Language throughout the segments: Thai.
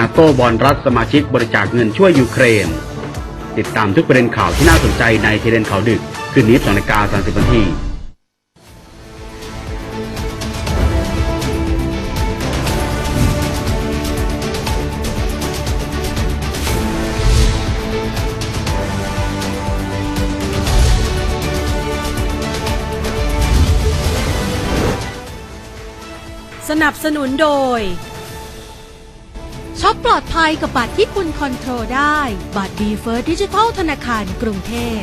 นาโตบอลรัฐสมาชิกบริจาคเงินช่วยยูเครน ติดตามทุกประเด็นข่าวที่น่าสนใจในเทเลนข่าวดึก คืนนี้2นาฬิกา30นาทีสนับสนุนโดย ช็อปปลอดภัยกับบัตรที่คุณคอนโทรลได้ บัตร b ีเฟิร์ดิจิทัลธนาคารกรุงเทพ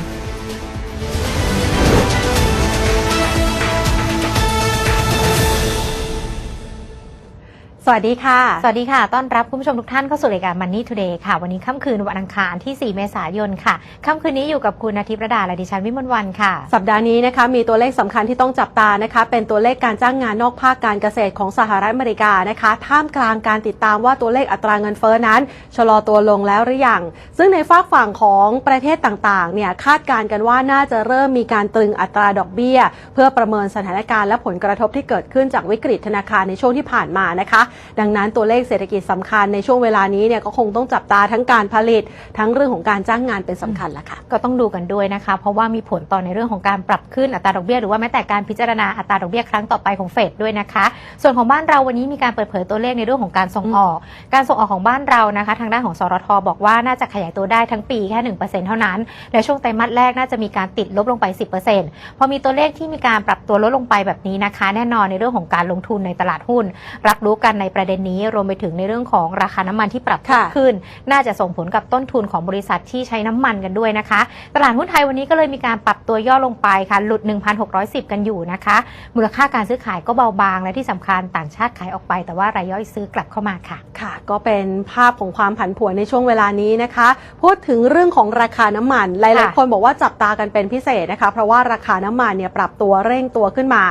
สวัสดีค่ะ สวัสดีค่ะ ต้อนรับคุณผู้ชมทุกท่านเข้าสู่รายการ Money Today ค่ะ วันนี้ค่ำคืนวันอังคารที่ 4 เมษายนค่ะ ค่ำคืนนี้อยู่กับคุณอาทิตย์ประดาและดิฉันวิมลวันค่ะ สัปดาห์นี้นะคะ มีตัวเลขสำคัญที่ต้องจับตานะคะ เป็นตัวเลขการจ้างงานนอกภาคการเกษตรของสหรัฐอเมริกานะคะ ท่ามกลางการติดตามว่าตัวเลขอัตราเงินเฟ้อนั้น ชะลอตัวลงแล้วหรือยัง ซึ่งในฝากฝั่งของประเทศต่างๆ เนี่ย คาดการณ์กันว่าน่าจะเริ่มมีการตรึงอัตราดอกเบี้ย เพื่อประเมินสถานการณ์และผลกระทบที่เกิดขึ้นจากวิกฤตธนาคารในช่วงที่ผ่านมานะคะดังนั้นตัวเลขเศรษฐกิจสำคัญในช่วงเวลานี้เนี่ยก็คงต้องจับตาทั้งการผลิตทั้งเรื่องของการจ้างงานเป็นสำคัญละค่ะก็ต้องดูกันด้วยนะคะ เพราะว่ามีผลต่อในเรื่องของการปรับขึ้นอัตราดอกเบี้ยหรือว่าแม้แต่การพิจารณาอัตราดอกเบี้ยครั้งต่อไปของเฟดด้วยนะคะ ส่วนของบ้านเราวันนี้มีการเปิดเผยตัวเลขในเรื่องของการส่งออก การส่งออกของบ้านเรานะคะ ทางด้านของสรทบอกว่าน่าจะขยายตัวได้ทั้งปีแค่ 1%เท่านั้น และช่วงไตรมาสแรกน่าจะมีการติดลบลงไป 10%พอมีตัวเลขที่มีการปรับตัวลดลงไปแบบนี้นะคะ แน่นอนในเรื่องของการลงทุนในตลาดหุ้น รับรู้กันในประเด็นนี้รวมไปถึงในเรื่องของราคาน้ำมันที่ปรับเพิ่มค่ะขึ้น น่าจะส่งผลกับต้นทุนของบริษัทที่ใช้น้ำมันกันด้วยนะคะ ตลาดหุ้นไทยวันนี้ก็เลยมีการปรับตัวย่อลงไปค่ะ หลุด 1,610 กันอยู่นะคะ มูลค่าการซื้อขายก็เบาบาง และที่สำคัญต่างชาติขายออกไป แต่ว่ารายย่อยซื้อกลับเข้ามาค่ะ ค่ะ ก็เป็นภาพของความผันผวนในช่วงเวลานี้นะคะ พูดถึงเรื่องของราคาน้ำมัน หลายค่ะๆคนบอกว่าจับตากันเป็นพิเศษนะคะ เพราะว่าราคาน้ำมันเนี่ยปรับตัวเร่งตัวขึ้นมา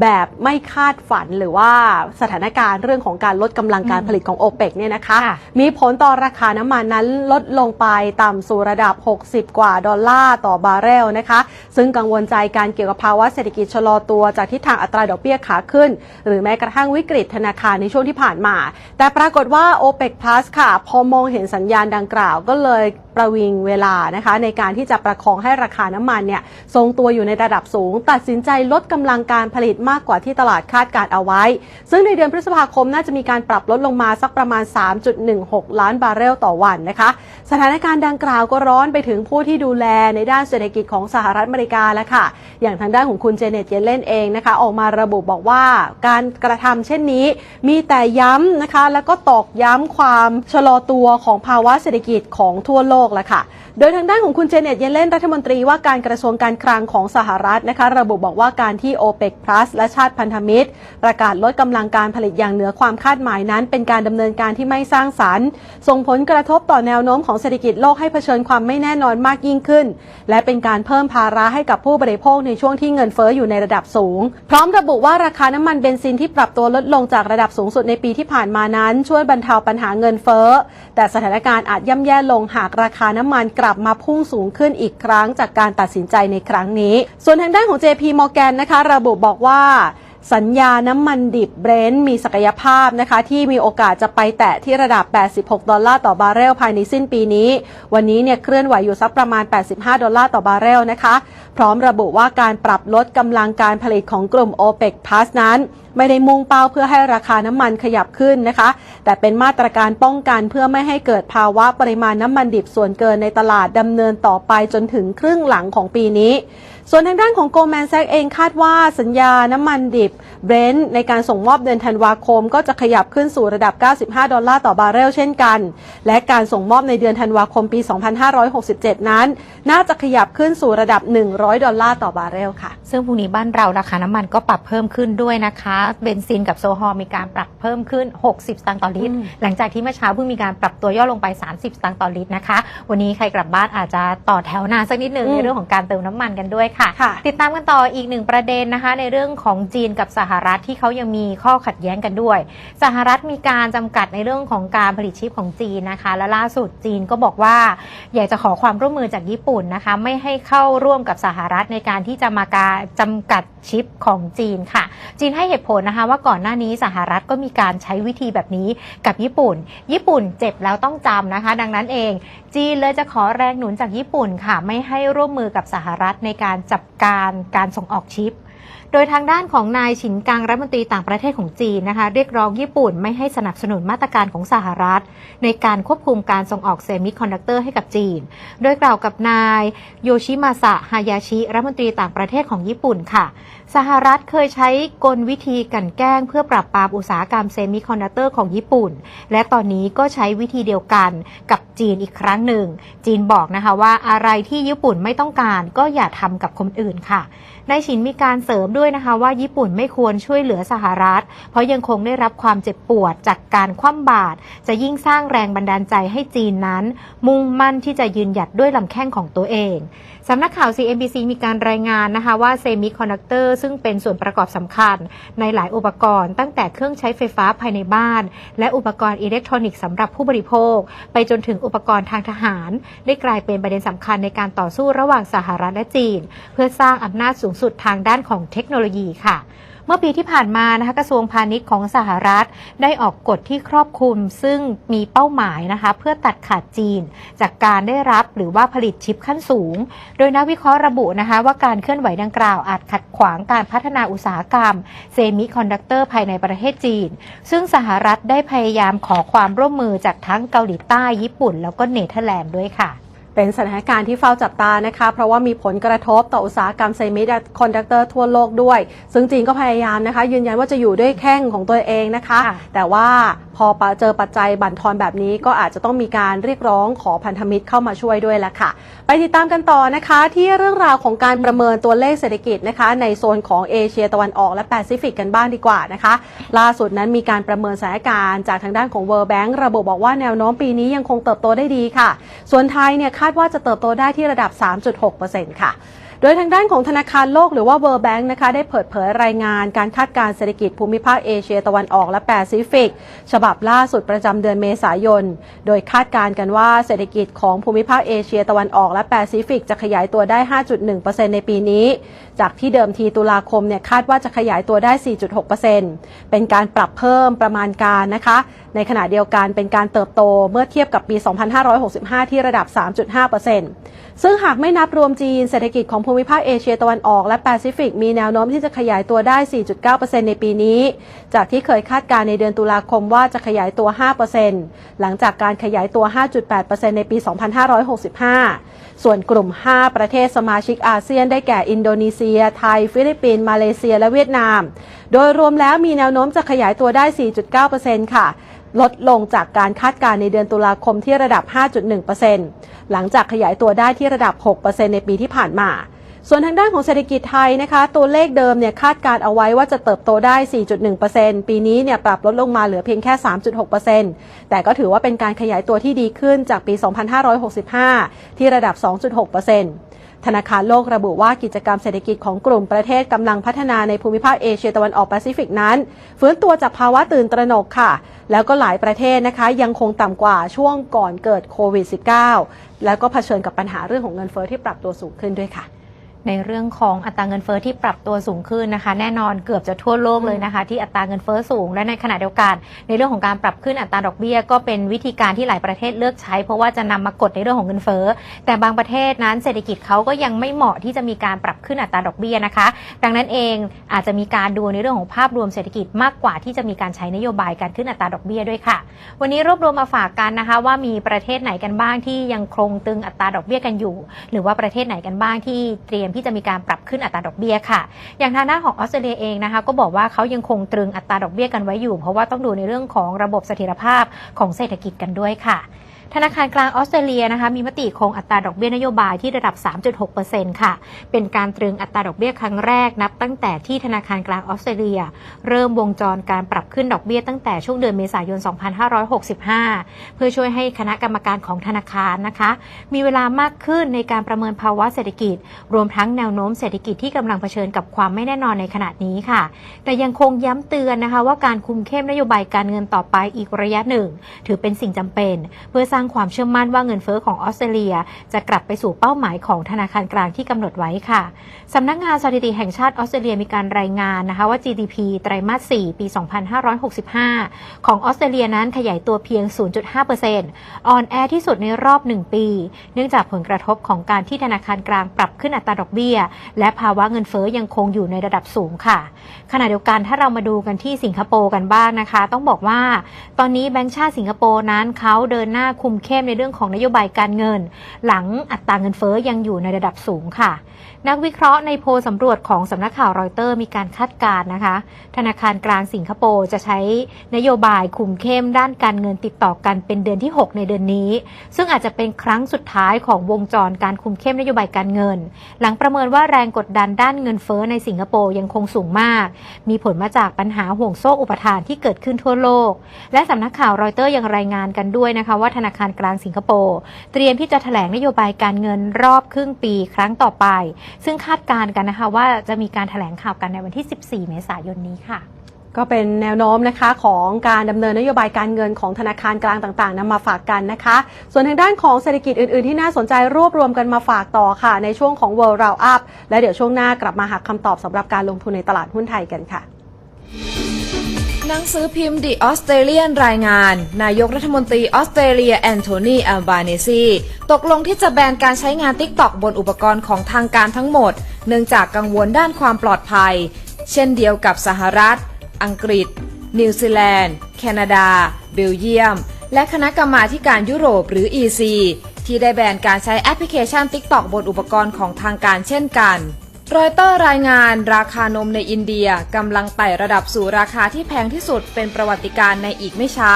แบบไม่คาดฝันหรือว่าสถานการณ์เรื่องของการลดกำลังการผลิตของโอเปกเนี่ยนะคะค่ะมีผลต่อราคาน้ำมันนั้นลดลงไปต่ำสู่ระดับ 60 กว่าดอลลาร์ต่อบาร์เรลนะคะ ซึ่งกังวลใจการเกี่ยวกับภาวะเศรษฐกิจชะลอตัวจากทิศทางอัตราดอกเบี้ยขาขึ้น หรือแม้กระทั่งวิกฤตธนาคารในช่วงที่ผ่านมา แต่ปรากฏว่า OPEC Plus ค่ะ พอมองเห็นสัญญาณดังกล่าวก็เลย ประวิงเวลานะคะ ในการที่จะประคองให้ราคาน้ำมันเนี่ยทรงตัวอยู่ในระดับสูง ตัดสินใจลดกำลังการผลิตมากกว่าที่ตลาดคาดการเอาไว้ ซึ่งในเดือนพฤษภาคมน่าจะมีการปรับลดลงมาสักประมาณ 3.16 ล้านบาร์เรลต่อวันนะคะ สถานการณ์ดังกล่าวก็ร้อนไปถึงผู้ที่ดูแลในด้านเศรษฐกิจของสหรัฐอเมริกาแล้วค่ะ อย่างทางด้านของคุณเจเน็ตเยเลนเองนะคะ ออกมาระบุบอกว่าการกระทำเช่นนี้ มีแต่ย้ำนะคะ แล้วก็ตอกย้ำความชะลอตัวของภาวะเศรษฐกิจของทั่วโลกแล้วค่ะ โดยทางด้านของคุณเจเน็ตเยเลนรัฐมนตรีว่าการกระทรวงการคลังของสหรัฐนะคะระบุบอกว่าการที่ OPEC Plus และชาติพันธมิตร ประกาศลดกำลังการผลิตอย่างเหนือความคาดหมายนั้น เป็นการดำเนินการที่ไม่สร้างสรรค์ ส่งผลกระทบต่อแนวโน้มของเศรษฐกิจโลกให้เผชิญความไม่แน่นอนมากยิ่งขึ้น และเป็นการเพิ่มภาระให้กับผู้บริโภคในช่วงที่เงินเฟ้ออยู่ในระดับสูง พร้อมระบุว่าราคาน้ำมันเบนซินที่ปรับตัวลดลงจากระดับสูงสุดในปีที่ผ่านมานั้น ช่วยบรรเทาปัญหาเงินเฟ้อแต่สถานการณ์อาจย่ำแย่ลงหากราคาน้ำมันกลับมาพุ่งสูงขึ้นอีกครั้งจากการตัดสินใจในครั้งนี้ ส่วนทางด้านของ JP Morgan นะคะ ระบุบอกว่า สัญญาน้ำมันดิบเบรนท์มีศักยภาพนะคะที่มีโอกาสจะไปแตะที่ระดับ 86 ดอลลาร์ต่อบาร์เรลภายในสิ้นปีนี้ วันนี้เนี่ยเคลื่อนไหวอยู่สักประมาณ 85 ดอลลาร์ต่อบาร์เรลนะคะ พร้อมระบุว่าการปรับลดกำลังการผลิตของกลุ่ม OPEC Plus นั้น ไม่ได้มุ่งเป้าเพื่อให้ราคาน้ำมันขยับขึ้นนะคะ แต่เป็นมาตรการป้องกันเพื่อไม่ให้เกิดภาวะปริมาณน้ำมันดิบส่วนเกินในตลาดดำเนินต่อไปจนถึงครึ่งหลังของปีนี้ ส่วนทางด้านของโกลแมนแซกเองคาดว่าสัญญาน้ำมันดิบเบรนท์ในการส่งมอบเดือนธันวาคม ก็จะขยับขึ้นสู่ระดับ 95 ดอลลาร์ต่อบาร์เรลเช่นกัน และการส่งมอบในเดือนธันวาคมปี 2567 นั้น น่าจะขยับขึ้นสู่ระดับ 100 ดอลลาร์ต่อบาร์เรลค่ะ ซึ่งพรุ่งนี้บ้านเราราคาน้ำมันก็ปรับเพิ่มขึ้นด้วยนะคะเบนซินกับโซฮอลมีการปรับเพิ่มขึ้น 60 สตางค์ต่อลิตรอืมหลังจากที่เมื่อเช้าเพิ่งมีการปรับตัวย่อลงไป 30 สตางค์ต่อลิตรนะคะ วันนี้ใครกลับบ้านอาจจะต่อแถวนานสักนิดหนึ่งอืมในเรื่องของการเติมน้ำมันกันด้วยค่ะค่ะ ติดตามกันต่ออีกหนึ่งประเด็นนะคะ ในเรื่องของจีนกับสหรัฐที่เขายังมีข้อขัดแย้งกันด้วย สหรัฐมีการจำกัดในเรื่องของการผลิตชิปของจีนนะคะ และล่าสุดจีนก็บอกว่า อยากจะขอความร่วมมือจากญี่ปุ่นนะคะ ไม่ให้เข้าร่วมกับสหรัฐในการที่จะมาการจำกัดชิปของจีนค่ะ จีนให้เหตุผลนะคะ ว่าก่อนหน้านี้สหรัฐก็มีการใช้วิธีแบบนี้กับญี่ปุ่น ญี่ปุ่นเจ็บแล้วต้องจำนะคะ ดังนั้นเอง จีนเลยจะขอแรงหนุนจากญี่ปุ่นค่ะ ไม่ให้ร่วมมือกับสหรัฐในการจับการการส่งออกชิป โดยทางด้านของนายฉินกังรัฐมนตรีต่างประเทศของจีนนะคะเรียกร้องญี่ปุ่นไม่ให้สนับสนุนมาตรการของสหรัฐ ในการควบคุมการส่งออกเซมิคอนดักเตอร์ให้กับจีน โดยกล่าวกับนายโยชิมาสะฮายาชิรัฐมนตรีต่างประเทศของญี่ปุ่นค่ะสหรัฐเคยใช้กลวิธีกันแกล้ง เพื่อปราบปรามอุตสาหกรรมเซมิคอนดักเตอร์ของญี่ปุ่น และตอนนี้ก็ใช้วิธีเดียวกันกับจีนอีกครั้งหนึ่ง จีนบอกนะคะว่าอะไรที่ญี่ปุ่นไม่ต้องการก็อย่าทำกับคนอื่นค่ะนายฉินมีการเสริมด้วยนะคะว่าญี่ปุ่นไม่ควรช่วยเหลือสหรัฐ เพราะยังคงได้รับความเจ็บปวดจากการคว่ำบาตรจะยิ่งสร้างแรงบันดาลใจให้จีนนั้น มุ่งมั่นที่จะยืนหยัดด้วยลำแข้งของตัวเองสำนักข่าว CNBC มีการรายงานนะคะว่าเซมิคอนดักเตอร์ซึ่งเป็นส่วนประกอบสำคัญ ในหลายอุปกรณ์ ตั้งแต่เครื่องใช้ไฟฟ้าภายในบ้าน และอุปกรณ์อิเล็กทรอนิกส์สำหรับผู้บริโภค ไปจนถึงอุปกรณ์ทางทหาร ได้กลายเป็นประเด็นสำคัญในการต่อสู้ระหว่างสหรัฐและจีน เพื่อสร้างอำนาจสูงสุดทางด้านของเทคโนโลยีค่ะ เมื่อปีที่ผ่านมานะคะกระทรวงพาณิชย์ของสหรัฐ ได้ออกกฎที่ครอบคลุม ซึ่งมีเป้าหมายนะคะเพื่อตัดขาดจีน จากการได้รับหรือว่าผลิตชิปขั้นสูง โดยนักวิเคราะห์ระบุนะคะว่าการเคลื่อนไหวดังกล่าวอาจขัดขวางการพัฒนาอุตสาหกรรมเซมิคอนดักเตอร์ภายในประเทศจีน ซึ่งสหรัฐได้พยายามขอความร่วมมือจากทั้งเกาหลีใต้ญี่ปุ่น แล้วก็เนเธอร์แลนด์ด้วยค่ะ เป็นสถานการณ์ที่เฝ้าจับตานะคะ เพราะว่ามีผลกระทบต่ออุตสาหกรรมเซมิคอนดักเตอร์ทั่วโลกด้วย ซึ่งจีนก็พยายามนะคะ ยืนยันว่าจะอยู่ด้วยแข้งของตัวเองนะคะะแต่ว่าพอเจอปัจจัยบั่นทอนแบบนี้ก็อาจจะต้องมีการเรียกร้องขอพันธมิตรเข้ามาช่วยด้วยละค่ะ ไปติดตามกันต่อนะคะ ที่เรื่องราวของการประเมินตัวเลขเศรษฐกิจนะคะ ในโซนของเอเชียตะวันออกและแปซิฟิกกันบ้างดีกว่านะคะ ล่าสุดนั้นมีการประเมินสถานการณ์จากทางด้านของ World Bank ระบุบอกว่าแนวโน้มปีนี้ยังคงเติบโตได้ดีค่ะ ส่วนไทยเนี่ยคาดว่าจะเติบโตได้ที่ระดับ 3.6%ค่ะโดยทางด้านของธนาคารโลกหรือว่า World Bank นะคะได้เปิดเผยรายงานการคาดการเศรษฐกิจภูมิภาคเอเชียตะวันออกและแปซิฟิก ฉบับล่าสุดประจำเดือนเมษายน โดยคาดการกันว่าเศรษฐกิจของภูมิภาคเอเชียตะวันออกและแปซิฟิก จะขยายตัวได้ 5.1%ในปีนี้ จากที่เดิมทีตุลาคมเนี่ยคาดว่าจะขยายตัวได้ 4.6%เป็นการปรับเพิ่มประมาณการนะคะ ในขณะเดียวกันเป็นการเติบโตเมื่อเทียบกับปี 2565 ที่ระดับ 3.5%ซึ่งหากไม่นับรวมจีนเศรษฐกิจของภูมิภาคเอเชียตะวันออกและแปซิฟิกมีแนวโน้มที่จะขยายตัวได้ 4.9%ในปีนี้ จากที่เคยคาดการณ์ในเดือนตุลาคมว่าจะขยายตัว 5%หลังจากการขยายตัว 5.8%ในปี 2565 ส่วนกลุ่ม 5 ประเทศสมาชิกอาเซียนได้แก่อินโดนีเซีย ไทย ฟิลิปปินส์มาเลเซีย และเวียดนาม โดยรวมแล้วมีแนวโน้มจะขยายตัวได้ 4.9%ค่ะ ลดลงจากการคาดการณ์ในเดือนตุลาคมที่ระดับ 5.1%หลังจากขยายตัวได้ที่ระดับ 6%ในปีที่ผ่านมา ส่วนทางด้านของเศรษฐกิจไทยนะคะ ตัวเลขเดิมเนี่ยคาดการเอาไว้ว่าจะเติบโตได้ 4.1%ปีนี้เนี่ยปรับลดลงมาเหลือเพียงแค่ 3.6%แต่ก็ถือว่าเป็นการขยายตัวที่ดีขึ้นจากปี 2565 ที่ระดับ 2.6% ธนาคารโลกระบุว่ากิจกรรมเศรษฐกิจของกลุ่มประเทศกำลังพัฒนาในภูมิภาคเอเชียตะวันออกแปซิฟิกนั้นฟื้นตัวจากภาวะตื่นตระหนกค่ะ แล้วก็หลายประเทศนะคะ ยังคงต่ำกว่าช่วงก่อนเกิดโควิด -19 แล้วก็เผชิญกับปัญหาเรื่องของเงินเฟ้อที่ปรับตัวสูงขึ้นด้วยค่ะ ในเรื่องของอัตราเงินเฟ้อที่ปรับตัวสูงขึ้นนะคะ แน่นอนเกือบจะทั่วโลกเลยนะคะ ที่อัตราเงินเฟ้อสูง และในขณะเดียวกัน ในเรื่องของการปรับขึ้นอัตราดอกเบี้ย ก็เป็นวิธีการที่หลายประเทศเลือกใช้ เพราะว่าจะนำมากดในเรื่องของเงินเฟ้อแต่บางประเทศนั้นเศรษฐกิจเขาก็ยังไม่เหมาะที่จะมีการปรับขึ้นอัตราดอกเบี้ยนะคะ ดังนั้นเองอาจจะมีการดูในเรื่องของภาพรวมเศรษฐกิจมากกว่าที่จะมีการใช้นโยบายการขึ้นอัตราดอกเบี้ยด้วยค่ะ วันนี้รวบรวมมาฝากกันนะคะว่ามีประเทศไหนกันบ้างที่ยังคงตึงอัตราดอกเบี้ยกันอยู่ หรือว่าประเทศไหนกันบ้างที่เตรียมที่จะมีการปรับขึ้นอัตราดอกเบี้ยค่ะ อย่างทางด้านของออสเตรเลียเองนะคะก็บอกว่าเขายังคงตรึงอัตราดอกเบี้ยกันไว้อยู่ เพราะว่าต้องดูในเรื่องของระบบเสถียรภาพของเศรษฐกิจกันด้วยค่ะ ธนาคารกลางออสเตรเลียนะคะมีมติคงอัตราดอกเบี้ยนโยบายที่ระดับ 3.6%ค่ะ เป็นการตรึงอัตราดอกเบี้ยครั้งแรกนับตั้งแต่ที่ธนาคารกลางออสเตรเลีย เริ่มวงจรการปรับขึ้นดอกเบี้ยตั้งแต่ช่วงเดือนเมษายน 2565 เพื่อช่วยให้คณะกรรมการของธนาคารนะคะ มีเวลามากขึ้นในการประเมินภาวะเศรษฐกิจ รวมทั้งแนวโน้มเศรษฐกิจที่กำลังเผชิญกับความไม่แน่นอนในขณะนี้ค่ะ แต่ยังคงย้ำเตือนนะคะว่าการคุมเข้มนโยบายการเงินต่อไปอีกระยะหนึ่ง ถือเป็นสิ่งจำเป็น เพื่อสร้างความเชื่อมั่นว่าเงินเฟอ้อของออสเตรเลีย จะกลับไปสู่เป้าหมายของธนาคารกลางที่กำหนดไว้ค่ะสำนักงานสถิติแห่งชาติออสเตรเลียมีการรายงานนะคะว่า GDP ไตรมาส 4 ปี 2565 ของออสเตรเลียนั้นขยายตัวเพียง 0.5%อ่อนแอที่สุดในรอบ 1 ปี เนื่องจากผลกระทบของการที่ธนาคารกลางปรับขึ้นอัตราดอกเบี้ย และภาวะเงินเฟ้อยังคงอยู่ในระดับสูงค่ะ ขณะเดียวกันถ้าเรามาดูกันที่สิงคโปร์กันบ้างนะคะ ต้องบอกว่า ตอนนี้แบงก์ชาติสิงคโปร์นั้นเขาเดินหน้าคุมเข้มในเรื่องของนโยบายการเงิน หลังอัตราเงินเฟ้อยังอยู่ในระดับสูงค่ะ นักวิเคราะห์ในโพลสำรวจของสำนักข่าวรอยเตอร์มีการคาดการณ์นะคะ ธนาคารกลางสิงคโปร์จะใช้นโยบายคุมเข้มด้านการเงินติดต่อกันเป็นเดือนที่ 6 ในเดือนนี้ ซึ่งอาจจะเป็นครั้งสุดท้ายของวงจรการคุมเข้มนโยบายการเงิน หลังประเมินว่าแรงกดดันด้านเงินเฟ้อในสิงคโปร์ยังคงสูงมาก มีผลมาจากปัญหาห่วงโซ่อุปทานที่เกิดขึ้นทั่วโลก และสำนักข่าวรอยเตอร์ยังรายงานกันด้วยนะคะว่าธนาคารกลางสิงคโปร์เตรียมที่จะแถลงนโยบายการเงินรอบครึ่งปีครั้งต่อไป ซึ่งคาดการณ์กันนะคะว่าจะมีการแถลงข่าวกันในวันที่ 14 เมษายนนี้ค่ะก็เป็นแนวโน้มนะคะของการดำเนินนโยบายการเงินของธนาคารกลางต่างๆนำมาฝากกันนะคะ ส่วนทางด้านของเศรษฐกิจอื่นๆ ที่น่าสนใจรวบรวมกันมาฝากต่อค่ะ ในช่วงของ World Round Up และเดี๋ยวช่วงหน้ากลับมาหาคำตอบสำหรับการลงทุนในตลาดหุ้นไทยกันค่ะ หนังสือพิมพ์ The Australian รายงาน นายกรัฐมนตรีออสเตรเลียแอนโทนีอัลบาเนซีตกลงที่จะแบนการใช้งาน TikTok บนอุปกรณ์ของทางการทั้งหมด เนื่องจากกังวลด้านความปลอดภัย เช่นเดียวกับสหรัฐ อังกฤษ นิวซีแลนด์ แคนาดา เบลเยียม และคณะกรรมาธิการยุโรปหรือ EC ที่ได้แบนการใช้แอปพลิเคชัน TikTok บนอุปกรณ์ของทางการเช่นกัน รอยเตอร์รายงานราคานมในอินเดียกำลังไต่ระดับสู่ราคาที่แพงที่สุดเป็นประวัติการณ์ในอีกไม่ช้า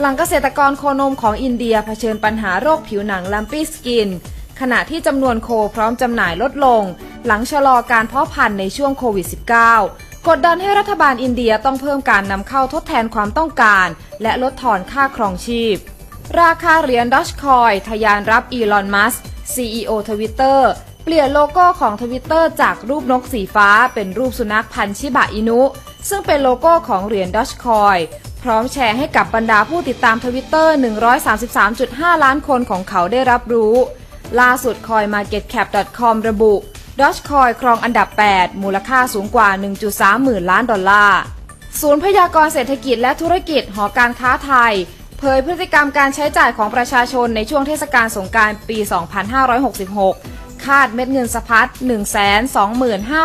หลังเกษตรกรโคนมของอินเดียเผชิญปัญหาโรคผิวหนังลัมปี้สกิน ขณะที่จำนวนโคพร้อมจำหน่ายลดลง หลังชะลอการเพาะพันธุ์ในช่วงโควิด -19 กดดันให้รัฐบาลอินเดียต้องเพิ่มการนำเข้าทดแทนความต้องการ และลดทอนค่าครองชีพ ราคาเหรียญดอชคอยทยานรับอีลอนมัส CEO ทวิตเตอร์ เปลี่ยนโลโก้ของทวิตเตอร์จากรูปนกสีฟ้า เป็นรูปสุนัขพันธุ์ชิบะอินุ ซึ่งเป็นโลโก้ของเหรียญดอชคอยพร้อมแชร์ให้กับบรรดาผู้ติดตามทวิตเตอร์ 133.5 ล้านคนของเขาได้รับรู้ ล่าสุด coinmarketcap.com ระบุ d o g e c o i ครองอันดับ 8 มูลค่าสูงกว่า 1.3 หมื่นล้านดอลลาร์ ศูนย์พยากรเศรษฐกิจและธุรกิจหอการค้าไทย เผยพฤติกรรมการใช้จ่ายของประชาชนในช่วงเทศกาลสงกรารปี 2566 คาดเม็ดเงินสะพัด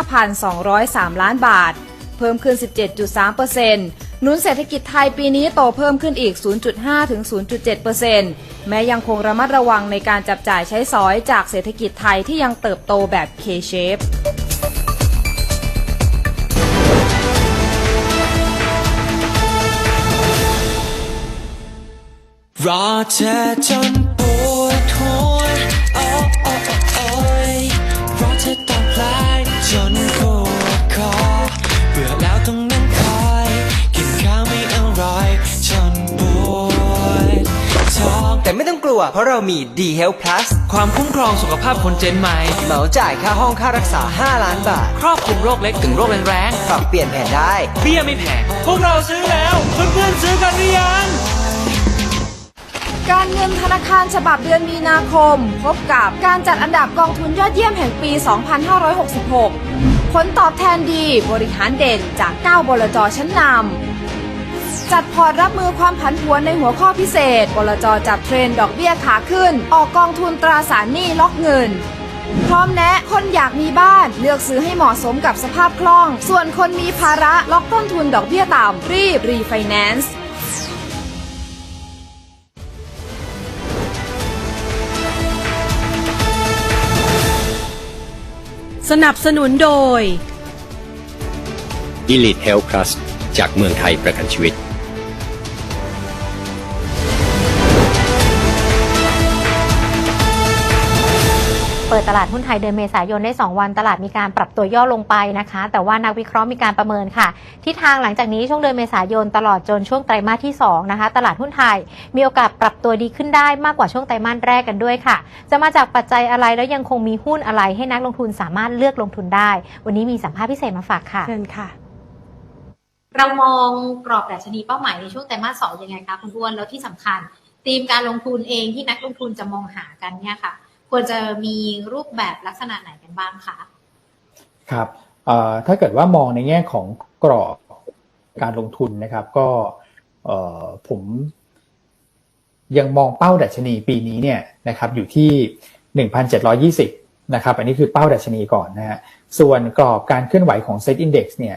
125,203 ล้านบาท เพิ่มขึ้น 17.3%หนุนเศรษฐกิจไทยปีนี้โตเพิ่มขึ้นอีก 0.5 ถึง 0.7%แม้ยังคงระมัดระวังในการจับจ่ายใช้สอยจากเศรษฐกิจไทยที่ยังเติบโตแบบ K-shape รอเธอจนปวดหัวโอ้โอ้โอ้โอยรอเธอตอบไลน์จนปวดคอเบื่อแล้วต้องนั่งคอย กินข้าวไม่อร่อยจนปวดท้องแต่ไม่ต้องกลัวเพราะเรามี D Health Plus ความคุ้มครองสุขภาพคนเจนใหม่ เหมาจ่ายค่าห้องค่ารักษา 5 ล้านบาท ครอบคลุมโรคเล็กถึงโรคแรงปรับเปลี่ยนแผนได้ๆเบี้ยไม่แพงพวกเราซื้อแล้ว เพื่อนๆซื้อกันหรือยัง การเงินธนาคารฉบับเดือนมีนาคม พบกับการจัดอันดับกองทุนยอดเยี่ยมแห่งปี 2566 ผลตอบแทนดีบริหารเด่นจาก 9 บลจชั้นนำ จัดพอร์ตรับมือความผันผวนในหัวข้อพิเศษ บลจจับเทรนด์ดอกเบี้ยขาขึ้น ออกกองทุนตราสารหนี้ล็อกเงิน พร้อมแนะคนอยากมีบ้านเลือกซื้อให้เหมาะสมกับสภาพคล่อง ส่วนคนมีภาระล็อกต้นทุนดอกเบี้ยต่ำรีบรีไฟแนนซ์ สนับสนุนโดย Elite Health Plus จากเมืองไทยประกันชีวิต ปิดตลาดหุ้นไทยเดือนเมษายนได้ 2 วันตลาดมีการปรับตัวย่อลงไปนะคะ แต่ว่านักวิเคราะห์มีการประเมินค่ะที่ทางหลังจากนี้ช่วงเดือนเมษายนตลอดจนช่วงไตรมาสที่2นะคะตลาดหุ้นไทยมีโอกาสปรับตัวดีขึ้นได้มากกว่าช่วงไตรมาสแรกกันด้วยค่ะ จะมาจากปัจจัยอะไรแล้วยังคงมีหุ้นอะไรให้นักลงทุนสามารถเลือกลงทุนได้ วันนี้มีสัมภาษณ์พิเศษมาฝากค่ะเชิญค่ะเรามองกรอบดัชนีเป้าหมายในช่วงไตรมาสสองยังไงคะคุณอ้วนแล้วที่สำคัญธีมการลงทุนเองที่นักลงทุนจะมองหากันเนี่ยค่ะ ควรจะมีรูปแบบลักษณะไหนกันบ้างคะครับถ้าเกิดว่ามองในแง่ของกรอบการลงทุนนะครับ ก็ผมยังมองเป้าดัชนีปีนี้เนี่ยนะครับอยู่ที่ 1,720 นะครับ อันนี้คือเป้าดัชนีก่อนนะฮะส่วนกรอบการเคลื่อนไหวของ Set Index เนี่ย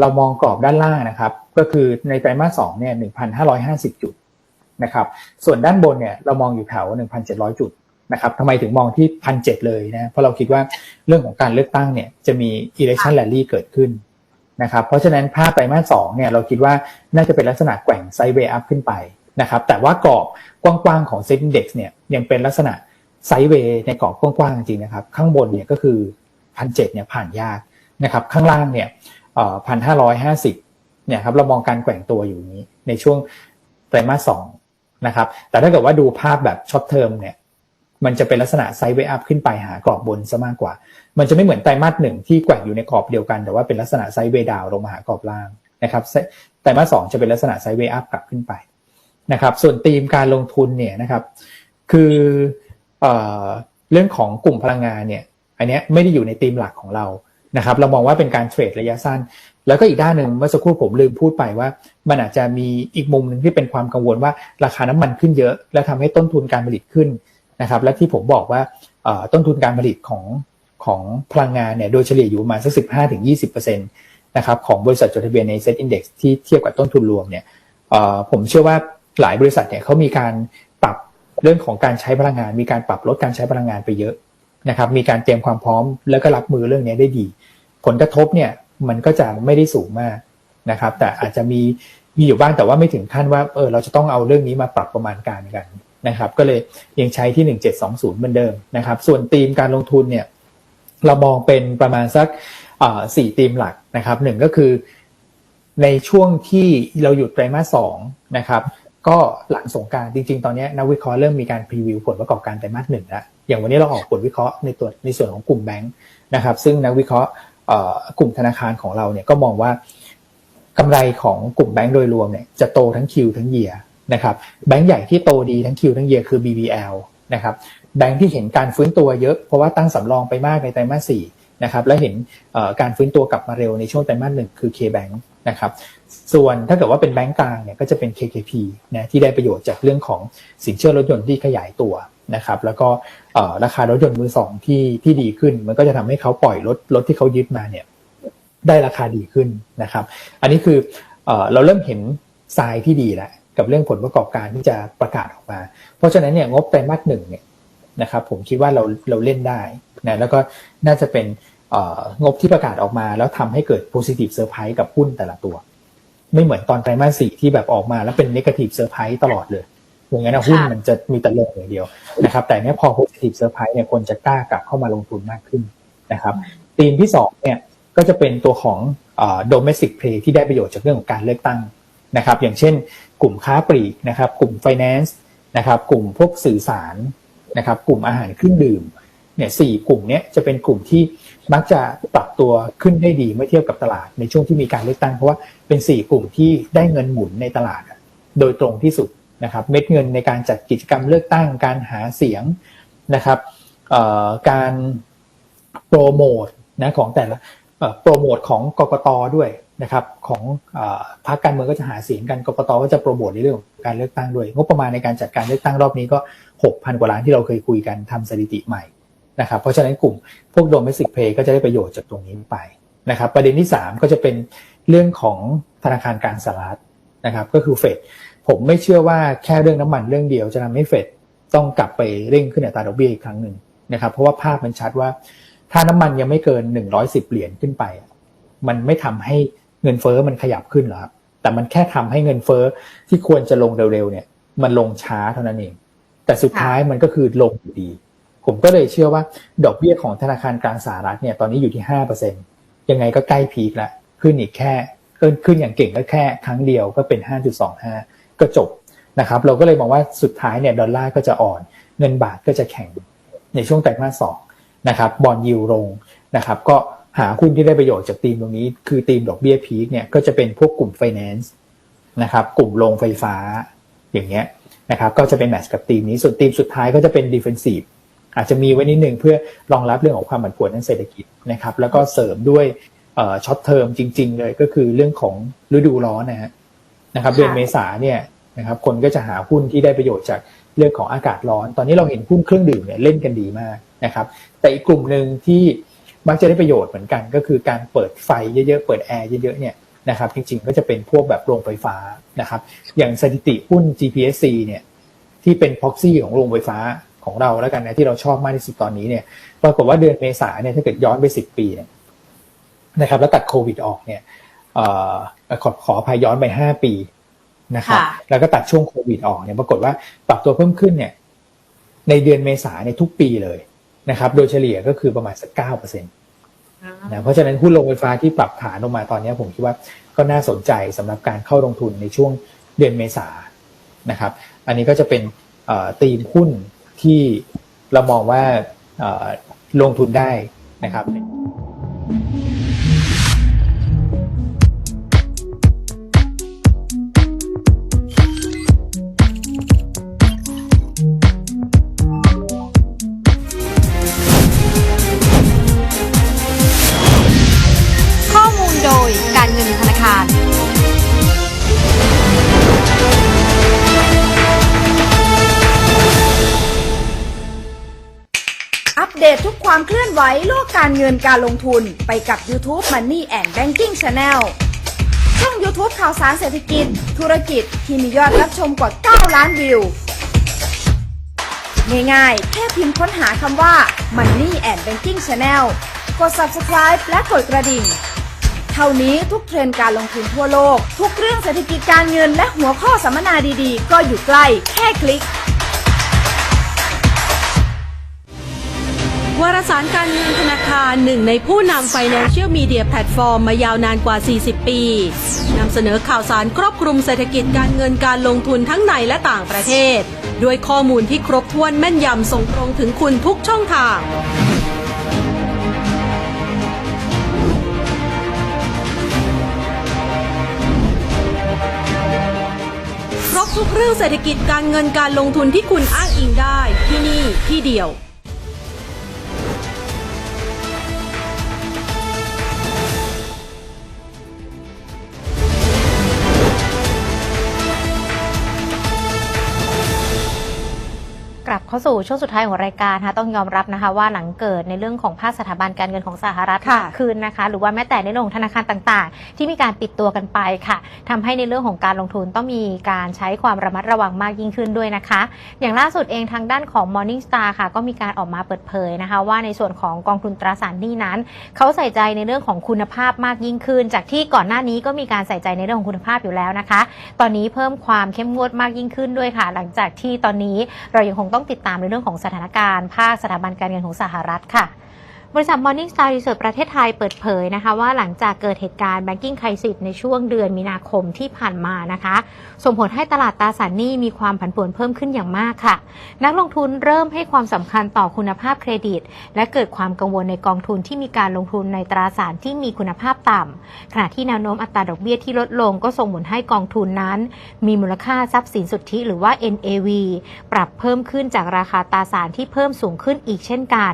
เรามองกรอบด้านล่างนะครับ ก็คือในไตรมาส2เนี่ย 1,550 จุดนะครับ ส่วนด้านบนเนี่ยเรามองอยู่แถว 1,700 จุด นะครับทำไมถึงมองที่พันเเลยนะเพราะเราคิดว่าเรื่องของการเลือกตั้งเนี่ยจะมี election rally เกิดขึ้นนะครับเพราะฉะนั้นภาพไตรมาสสองเนี่ยเราคิดว่าน่าจะเป็นลักษณะแกว่งไซด์เวย์อัพขึ้นไปนะครับแต่ว่ากรอบกว้างๆของ Set Index เนี่ยยังเป็นลักษณะไซด์เวย์ในกรอบกว้างๆจริงนะครับข้างบนเนี่ยก็คือพันเเนี่ยผ่านยากนะครับข้างล่างเนี่ยพันห้าร้อยห้าสิบเนี่ยครับเรามองการแกว่งตัวอยู่นี้ในช่วงไตรมาสสองนะครับแต่ถ้าเกิดว่าดูภาพแบบช็อตเทอมเนี่ย มันจะเป็นลักษณะไซด์เวอัพขึ้นไปหากรอบบนซะมากกว่า มันจะไม่เหมือนไตรมาสหนึ่งที่แกว่งอยู่ในกรอบเดียวกัน แต่ว่าเป็นลักษณะไซด์เวดาวลงมาหากรอบล่างนะครับไตรมาสสองจะเป็นลักษณะไซด์เวอัพกลับขึ้นไปนะครับส่วนธีมการลงทุนเนี่ยนะครับคือเออเรื่องของกลุ่มพลังงานเนี่ยอันเนี้ยไม่ได้อยู่ในธีมหลักของเรานะครับเรามองว่าเป็นการเทรดระยะสั้น แล้วก็อีกด้านหนึ่งเมื่อสักครู่ผมลืมพูดไปว่า มันอาจจะมีอีกมุมหนึ่งที่เป็นความกังวลว่าราคาน้ำมันขึ้นเยอะ และทำให้ต้นทุนการผลิตขึ้น นะครับ และที่ผมบอกว่าต้นทุนการผลิตของของพลังงานเนี่ยโดยเฉลี่ยอยู่ประมาณสักสิบห้าถึงยี่สิบเปอร์เซ็นต์นะครับของบริษัทจดทะเบียนในเซ็ตอินดี x ที่เทียบกับต้นทุนรวมเนี่ยผมเชื่อว่าหลายบริษัทเนี่ยเขามีการปรับเรื่องของการใช้พลังงาน มีการปรับลดการใช้พลังงานไปเยอะนะครับ มีการเตรียมความพร้อมแล้วก็รับมือเรื่องนี้ได้ดี ผลกระทบเนี่ยมันก็จะไม่ได้สูงมากนะครับ แต่อาจจะมีมีอยู่บ้างแต่ว่าไม่ถึงขั้นว่าเออเราจะต้องเอาเรื่องนี้มาปรับประมาณการกัน นะครับ ก็เลยยังใช้ที่ 1720 เหมือนเดิมนะครับ ส่วนธีมการลงทุนเนี่ยเรามองเป็นประมาณสักสี่ธีมหลักนะครับหนึ่งก็คือในช่วงที่เราหยุดไตรมาสสองนะครับก็หลังสงการจริง ๆ ตอนนี้นักวิเคราะห์เริ่มมีการพรีวิวผลประกอบการไตรมาสหนึ่งแล้วอย่างวันนี้เราออกผลวิเคราะห์ในตัวในส่วนของกลุ่มแบงค์นะครับ ซึ่งนักวิเคราะห์กลุ่มธนาคารของเราเนี่ยก็มองว่ากำไรของกลุ่มแบงค์โดยรวมเนี่ยจะโตทั้งคิวทั้งเยีย นะครับแบงก์ใหญ่ที่โตดีทั้งคิวทั้งเยียคือ BBL นะครับแบงก์ที่เห็นการฟื้นตัวเยอะเพราะว่าตั้งสำรองไปมากในไตรมาสสี่นะครับและเห็นการฟื้นตัวกลับมาเร็วในช่วงไตรมาสหนึ่งคือ KBank นะครับส่วนถ้าเกิดว่าเป็นแบงก์กลางเนี่ยก็จะเป็น KKP นะที่ได้ประโยชน์จากเรื่องของสินเชื่อรถยนต์ที่ขยายตัวนะครับแล้วก็ราคารถยนต์มือสองที่ที่ดีขึ้น มันก็จะทำให้เขาปล่อยรถรถที่เขายึดมาเนี่ยได้ราคาดีขึ้นนะครับ อันนี้คือเราเริ่มเห็นทรายที่ดีแล้ว กับเรื่องผลประกอบการที่จะประกาศออกมา เพราะฉะนั้นเนี่ยงบไตรมาสหนึ่งเนี่ยนะครับผมคิดว่าเราเราเล่นได้นะแล้วก็น่าจะเป็นงบที่ประกาศออกมา แล้วทำให้เกิด positive surprise กับหุ้นแต่ละตัว ไม่เหมือนตอนไตรมาสสี่ที่แบบออกมาแล้วเป็น negative surprise ตลอดเลยอย่างนั้นหุ้นมันจะมีแต่ลงอย่างเดียวนะครับ แต่เนี้ยพอ positive surprise เนี่ยคนจะกล้ากลับเข้ามาลงทุนมากขึ้นนะครับธีมที่สองเนี่ยก็จะเป็นตัวของ domestic play ที่ได้ประโยชน์จากเรื่องของการเลือกตั้งนะครับ อย่างเช่น กลุ่มค้าปลีกนะครับ กลุ่ม finance นะครับ กลุ่มพวกสื่อสารนะครับ กลุ่มอาหารเครื่องดื่มเนี่ยสี่กลุ่มนี้จะเป็นกลุ่มที่มักจะปรับตัวขึ้นได้ดีเมื่อเทียบกับตลาดในช่วงที่มีการเลือกตั้ง เพราะว่าเป็นสี่กลุ่มที่ได้เงินหมุนในตลาด โดยตรงที่สุดนะครับเม็ดเงินในการจัดกิจกรรมเลือกตั้งการหาเสียงนะครับการโปรโมทนะของแต่ละโปรโมทของกกตด้วย นะครับของพรรคการเมืองก็จะหาเสียงกันกกตก็จะโปรโมทในเรื่องการเลือกตั้งด้วย งบประมาณในการจัดการเลือกตั้งรอบนี้ก็ 6,000 กว่าล้านที่เราเคยคุยกันทำสถิติใหม่นะครับเพราะฉะนั้นกลุ่มพวกโดเมสิกเพย์ก็จะได้ประโยชน์จากตรงนี้ไปนะครับประเด็นที่ 3 ก็จะเป็นเรื่องของธนาคารกลางสหรัฐนะครับก็คือเฟดผมไม่เชื่อว่าแค่เรื่องน้ำมันเรื่องเดียวจะทำให้เฟดต้องกลับไปเร่งขึ้นอัตราดอกเบี้ยอีกครั้งหนึ่งนะครับเพราะว่าภาพมันชัดว่า ถ้าน้ำมันยังไม่เกิน 110 เหรียญขึ้นไป มันไม่ทำให้ เงินเฟอ้อมันขยับขึ้นหรอครับแต่มันแค่ทำให้เงินเฟอ้อที่ควรจะลงเร็วๆเนี่ย มันลงช้าเท่านั้นเอง แต่สุดท้ายมันก็คือลงอยู่ดี ผมก็เลยเชื่อว่า ดอกเบี้ยของธนาคารกลางสหรัฐเนี่ยตอนนี้อยู่ที่5%ยังไงก็ใกล้พีคละขึ้นอีกแค่ขึ้นขึ้นอย่างเก่งก็แค่ครั้งเดียวก็เป็น5.25ก็จบนะครับ เราก็เลยมองว่าสุดท้ายเนี่ยดอลลาร์ก็จะอ่อน เงินบาทก็จะแข็งในช่วงไตรมาสสองนะครับบอลยิวลงนะครับ ก็ หาหุ้นที่ได้ประโยชน์จากธีมตรงนี้ คือธีมดอกเบี้ยพีคเนี่ยก็จะเป็นพวกกลุ่มไฟแนนซ์นะครับกลุ่มโรงไฟฟ้าอย่างเงี้ยนะครับก็จะเป็นแมทช์กับธีมนี้ส่วนธีมสุดท้ายก็จะเป็นดิเฟนซีฟอาจจะมีไว้นิดหนึ่งเพื่อรองรับเรื่องของความผันผวนทางเศรษฐกิจนะครับแล้วก็เสริมด้วยช็อตเทอมจริง ๆ เลยก็คือเรื่องของฤดูร้อนนะฮะนะครับเดือนเมษาเนี่ยนะครับคนก็จะหาหุ้นที่ได้ประโยชน์จากเรื่องของอากาศร้อน ตอนนี้เราเห็นหุ้นเครื่องดื่มเนี่ยเล่นกันดีมากนะครับแต่อีกกลุ่มหนึ่งที่ มักจะได้ประโยชน์เหมือนกัน ก็คือการเปิดไฟเยอะๆ เปิดแอร์เยอะๆเนี่ยนะครับจริงๆ ก็จะเป็นพวกแบบโรงไฟฟ้านะครับ อย่างสถิติหุ้น GPSC เนี่ยที่เป็น proxy ของโรงไฟฟ้าของเราแล้วกันนะที่เราชอบมากที่สุดตอนนี้เนี่ยปรากฏว่าเดือนเมษาเนี่ยถ้าเกิดย้อนไป 10 ปีเนี่ยนะครับ แล้วตัดโควิดออกเนี่ยเอ่อขอขออภัยย้อนไป 5 ปีนะครับค่ะแล้วก็ตัดช่วงโควิดออกเนี่ยปรากฏว่าปรับตัวเพิ่มขึ้นเนี่ยในเดือนเมษาในยทุกปีเลย นะครับ โดยเฉลี่ยก็คือประมาณสักเก้าเปอร์เซ็นต์นะเพราะฉะนั้นหุ้นโรงไฟฟ้าที่ปรับฐานลงมาตอนนี้ผมคิดว่าก็น่าสนใจสำหรับการเข้าลงทุนในช่วงเดือนเมษานะครับ อันนี้ก็จะเป็นเอ่อธีมหุ้นที่เรามองว่าเอ่อลงทุนได้นะครับ ความเคลื่อนไหวโลกการเงินการลงทุนไปกับ YouTube Money and Banking Channel ช่อง YouTube ข่าวสารเศรษฐกิจ ธุรกิจที่มียอดรับชมกว่า 9 ล้านวิว ง่ายๆ แค่พิมพ์ค้นหาคำว่า Money and Banking Channel กด Subscribe และกดกระดิ่ง เท่านี้ทุกเทรนด์การลงทุนทั่วโลก ทุกเรื่องเศรษฐกิจการเงินและหัวข้อสัมมนาดีๆ ก็อยู่ใกล้แค่คลิก วารสารการเงินธนาคารหนึ่งในผู้นำ Financial Media Platform มายาวนานกว่า 40 ปีนำเสนอข่าวสารครอบคลุมเศรษฐกิจการเงินการลงทุนทั้งในและต่างประเทศ ด้วยข้อมูลที่ครบถ้วนแม่นยำส่งตรงถึงคุณทุกช่องทางครบทุกเรื่องเศรษฐกิจการเงินการลงทุนที่คุณอ้างอิงได้ที่นี่ที่เดียว เข้าสู่ช่วงสุดท้ายของรายการนะคะต้องยอมรับนะคะ ว่าหลังเกิดในเรื่องของภาคสถาบันการเงินของสหรัฐค่ะมากขึ้นนะคะ หรือว่าแม้แต่ในเรื่องของธนาคารต่างๆ ที่มีการปิดตัวกันไปค่ะทำให้ในเรื่องของการลงทุนต้องมีการใช้ความระมัดระวังมากยิ่งขึ้นด้วยนะคะ อย่างล่าสุดเองทางด้านของ Morning Star ค่ะ ก็มีการออกมาเปิดเผยนะคะ ว่าในส่วนของกองทุนตราสารหนี้นั้น เขาใส่ใจในเรื่องของคุณภาพมากยิ่งขึ้น จากที่ก่อนหน้านี้ก็มีการใส่ใจในเรื่องของคุณภาพอยู่แล้วนะคะ ตอนนี้เพิ่มความเข้มงวดมากยิ่งขึ้นด้วยค่ะ หลังจากที่ตอนนี้เรายังคงต้องติดตามในเรื่องของสถานการณ์ภาคสถาบันการเงินของสหรัฐค่ะ บริษัท Morning Star Research ประเทศไทยเปิดเผยนะคะ ว่าหลังจากเกิดเหตุการณ์ Banking Crisis ในช่วงเดือนมีนาคมที่ผ่านมานะคะ ส่งผลให้ตลาดตราสารหนี้มีความผันผวนเพิ่มขึ้นอย่างมากค่ะ นักลงทุนเริ่มให้ความสำคัญต่อคุณภาพเครดิต และเกิดความกังวลในกองทุนที่มีการลงทุนในตราสารที่มีคุณภาพต่ำขณะที่แนวโน้มอัตราดอกเบี้ยที่ลดลง ก็ส่งผลให้กองทุนนั้น มีมูลค่าทรัพย์สินสุทธิหรือว่า NAV ปรับเพิ่มขึ้นจากราคาตราสารที่เพิ่มสูงขึ้นอีกเช่นกัน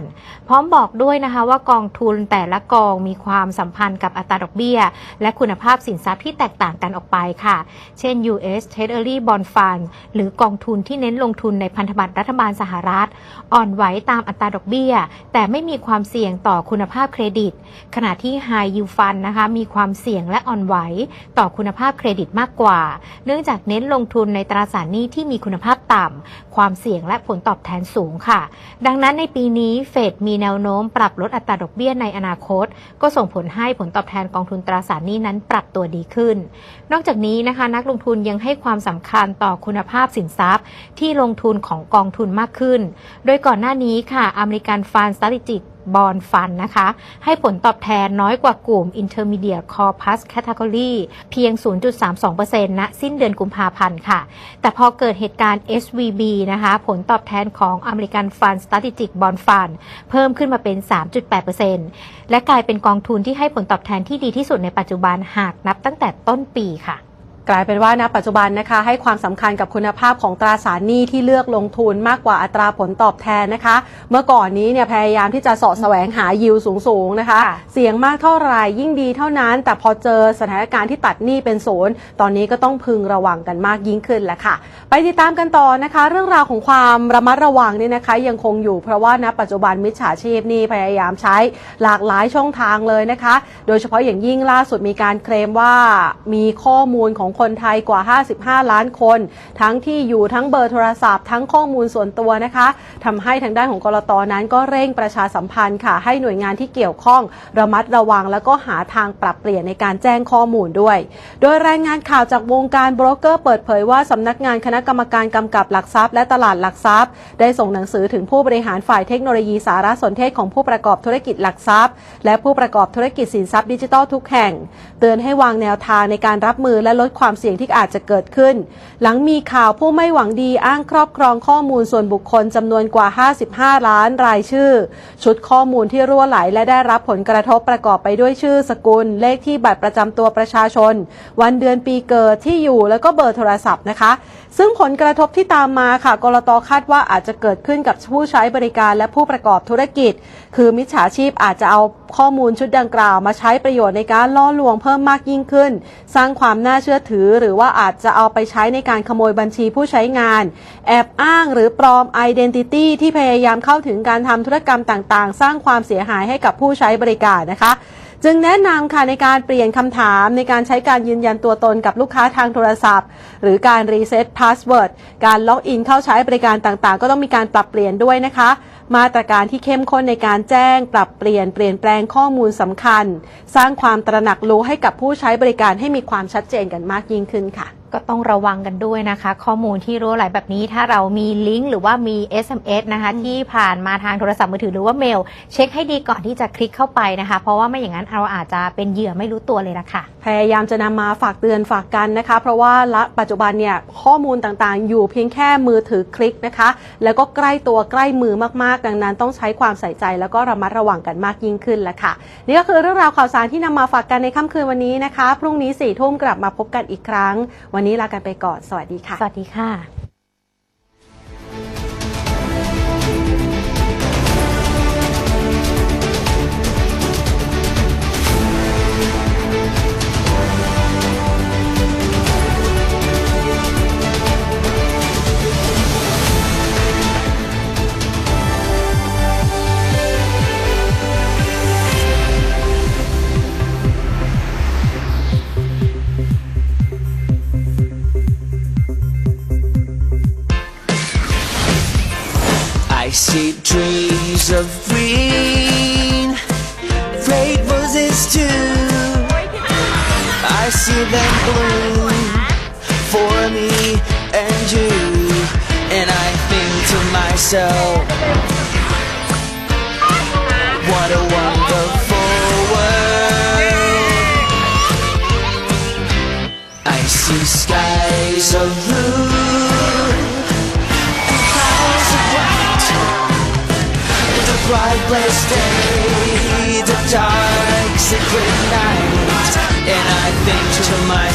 พร้อมบอกด้วยนะคะว่ากองทุนแต่ละกองมีความสัมพันธ์กับอัตราดอกเบี้ย และคุณภาพสินทรัพย์ที่แตกต่างกันออกไปค่ะ เช่น US Treasury Bond Fund หรือกองทุนที่เน้นลงทุนในพันธบัตรรัฐบาลสหรัฐ อ่อนไหวตามอัตราดอกเบี้ย แต่ไม่มีความเสี่ยงต่อคุณภาพเครดิต ขณะที่ High Yield Fund นะคะมีความเสี่ยงและอ่อนไหวต่อคุณภาพเครดิตมากกว่า เนื่องจากเน้นลงทุนในตราสารหนี้ที่มีคุณภาพต่ำความเสี่ยงและผลตอบแทนสูงค่ะ ดังนั้นในปีนี้เฟดมีแนวโน้มปรับลดอัตราดอกเบี้ยในอนาคต ก็ส่งผลให้ผลตอบแทนกองทุนตราสารหนี้นั้นปรับตัวดีขึ้น นอกจากนี้นะคะ นักลงทุนยังให้ความสำคัญต่อคุณภาพสินทรัพย์ ที่ลงทุนของกองทุนมากขึ้น โดยก่อนหน้านี้ค่ะอเมริกันฟันสต r a t e g บอลฟันนะคะ ให้ผลตอบแทนน้อยกว่ากลุ่ม Intermediate Corpus Category เพียง 0.32%ณสิ้นเดือนกุมภาพันธ์ค่ะ แต่พอเกิดเหตุการณ์ SVB นะคะ ผลตอบแทนของ American Fund Strategic Bond Fund เพิ่มขึ้นมาเป็น 3.8%และกลายเป็นกองทุนที่ให้ผลตอบแทนที่ดีที่สุดในปัจจุบันหากนับตั้งแต่ต้นปีค่ะ กลายเป็นว่าณปัจจุบันนะคะให้ความสำคัญกับคุณภาพของตราสารหนี้ที่เลือกลงทุนมากกว่าอัตราผลตอบแทนนะคะ เมื่อก่อนนี้เนี่ยพยายามที่จะเสาะแสวงหายิวสูงๆนะคะค่ะเสี่ยงมากเท่าไหร่ยิ่งดีเท่านั้น แต่พอเจอสถานการณ์ที่ตัดหนี้เป็นศูนย์ตอนนี้ก็ต้องพึงระวังกันมากยิ่งขึ้นแหละค่ะ ไปติดตามกันต่อนะคะ เรื่องราวของความระมัดระวังเนี่ยนะคะ ยังคงอยู่เพราะว่าณปัจจุบันมิจฉาชีพนี่พยายามใช้หลากหลายช่องทางเลยนะคะ โดยเฉพาะอย่างยิ่งล่าสุดมีการเคลมว่ามีข้อมูลของคนไทยกว่า 55 ล้านคน ทั้งที่อยู่ทั้งเบอร์โทรศัพท์ ทั้งข้อมูลส่วนตัวนะคะทำให้ทางด้านของกรตนั้นก็เร่งประชาสัมพันธ์ค่ะ ให้หน่วยงานที่เกี่ยวข้องระมัดระวัง แล้วก็หาทางปรับเปลี่ยนในการแจ้งข้อมูลด้วย โดยรายงานข่าวจากวงการโบรกเกอร์เปิดเผยว่าสำนักงานคณะกรรมการกำกับหลักทรัพย์ และตลาดหลักทรัพย์ ได้ส่งหนังสือถึงผู้บริหารฝ่ายเทคโนโลยีสารสนเทศของผู้ประกอบธุรกิจหลักทรัพย์ และผู้ประกอบธุรกิจสินทรัพย์ดิจิทัลทุกแห่ง เตือนให้วางแนวทางในการรับมือและลดความความเสี่ยงที่อาจจะเกิดขึ้น หลังมีข่าวผู้ไม่หวังดีอ้างครอบครองข้อมูลส่วนบุคคลจำนวนกว่า 55 ล้านรายชื่อ ชุดข้อมูลที่รั่วไหลและได้รับผลกระทบประกอบไปด้วยชื่อสกุล เลขที่บัตรประจำตัวประชาชน วันเดือนปีเกิดที่อยู่แล้วก็เบอร์โทรศัพท์นะคะ ซึ่งผลกระทบที่ตามมาค่ะกรตคาดว่าอาจจะเกิดขึ้นกับผู้ใช้บริการและผู้ประกอบธุรกิจ คือมิจฉาชีพอาจจะเอาข้อมูลชุดดังกล่าว มาใช้ประโยชน์ในการล่อลวงเพิ่มมากยิ่งขึ้น สร้างความน่าเชื่อถือ หรือว่าอาจจะเอาไปใช้ในการขโมยบัญชีผู้ใช้งาน แอบอ้างหรือปลอม Identity ที่พยายามเข้าถึงการทำธุรกรรมต่างๆ สร้างความเสียหายให้กับผู้ใช้บริการนะคะจึงแนะนำค่ะในการเปลี่ยนคำถามในการใช้การยืนยันตัวตนกับลูกค้าทางโทรศัพท์ หรือการรีเซ็ตพาสเวิร์ดการล็อกอินเข้าใช้บริการต่างๆ ก็ต้องมีการปรับเปลี่ยนด้วยนะคะ มาตรการที่เข้มข้นในการแจ้ง ปรับเปลี่ยนเปลี่ยนแปลงข้อมูลสำคัญ สร้างความตระหนักรู้ให้กับผู้ใช้บริการให้มีความชัดเจนกันมากยิ่งขึ้นค่ะ ก็ต้องระวังกันด้วยนะคะ ข้อมูลที่รั่วไหลแบบนี้ถ้าเรามีลิงก์หรือว่ามี SMS นะคะที่ผ่านมาทางโทรศัพท์มือถือหรือว่าเมล เช็คให้ดีก่อนที่จะคลิกเข้าไปนะคะ เพราะว่าไม่อย่างนั้นเราอาจจะเป็นเหยื่อไม่รู้ตัวเลยละค่ะ พยายามจะนำมาฝากเตือนฝากกันนะคะ เพราะว่าละปัจจุบันเนี่ยข้อมูลต่างๆ อยู่เพียงแค่มือถือคลิกนะคะ แล้วก็ใกล้ตัวใกล้มือมากๆ ดังนั้น ต้องใช้ความใส่ใจ แล้วก็ระมัดระวังกันมากยิ่งขึ้นแหละค่ะ นี่ก็คือเรื่องราวข่าวสารที่นำมาฝากกันในค่ำคืนวันนี้นะคะ พรุ่งนี้สี่ทุ่มกลับมาพบกันอีกครั้งวันนี้ลากันไปก่อน สวัสดีค่ะ สวัสดีค่ะ myself, what a wonderful world. I see skies of blue and clouds of white. The bright blessed day, the dark secret night, and I think to myself.